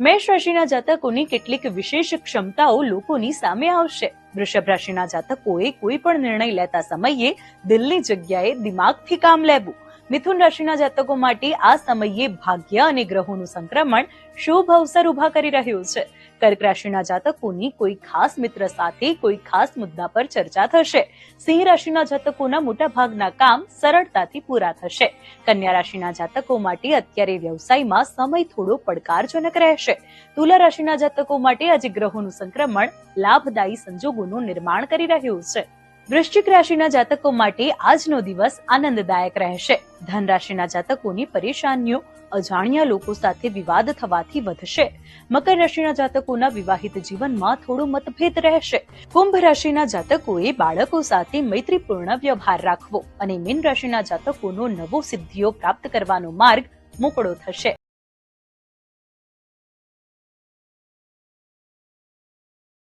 મેષ રાશિના જાતકોની કેટલીક વિશેષ ક્ષમતાઓ લોકોની સામે આવશે. વૃષભ રાશિના જાતકોએ કોઈ પણ નિર્ણય લેતા સમયે દિલની જગ્યાએ દિમાગથી કામ લેવું. મિથુન રાશિના જાતકો માટે આ સમયે ભાગ્ય અને ગ્રહોનું સંક્રમણ શુભ અવસર ઊભા કરી રહ્યું છે. કર્ક રાશિના જાતકોની કોઈ ખાસ મિત્ર સાથે કોઈ ખાસ મુદ્દા પર ચર્ચા થશે. સિંહ રાશિના જાતકોના મોટા ભાગના કામ સરળતાથી પૂરા થશે. કન્યા રાશિના જાતકો માટે અત્યારે વ્યવસાયમાં સમય થોડો પડકારજનક રહેશે. તુલા રાશિના જાતકો માટે આજે ગ્રહોનું સંક્રમણ લાભદાયી સંજોગોનું નિર્માણ કરી રહ્યું છે. વૃશ્ચિક રાશિના જાતકો માટે આજનો દિવસ આનંદદાયક રહેશે. ધન રાશિના જાતકોની પરેશાનીઓ અજાણ્યા લોકો સાથે વિવાદ થવાથી વધશે. મકર રાશિના જાતકોના વિવાહિત જીવનમાં થોડો મતભેદ રહેશે. કુંભ રાશિના જાતકોએ બાળકો સાથે મૈત્રીપૂર્ણ વ્યવહાર રાખવો અને મીન રાશિના જાતકોનો નવો સિદ્ધિઓ પ્રાપ્ત કરવાનો માર્ગ મોકળો થશે.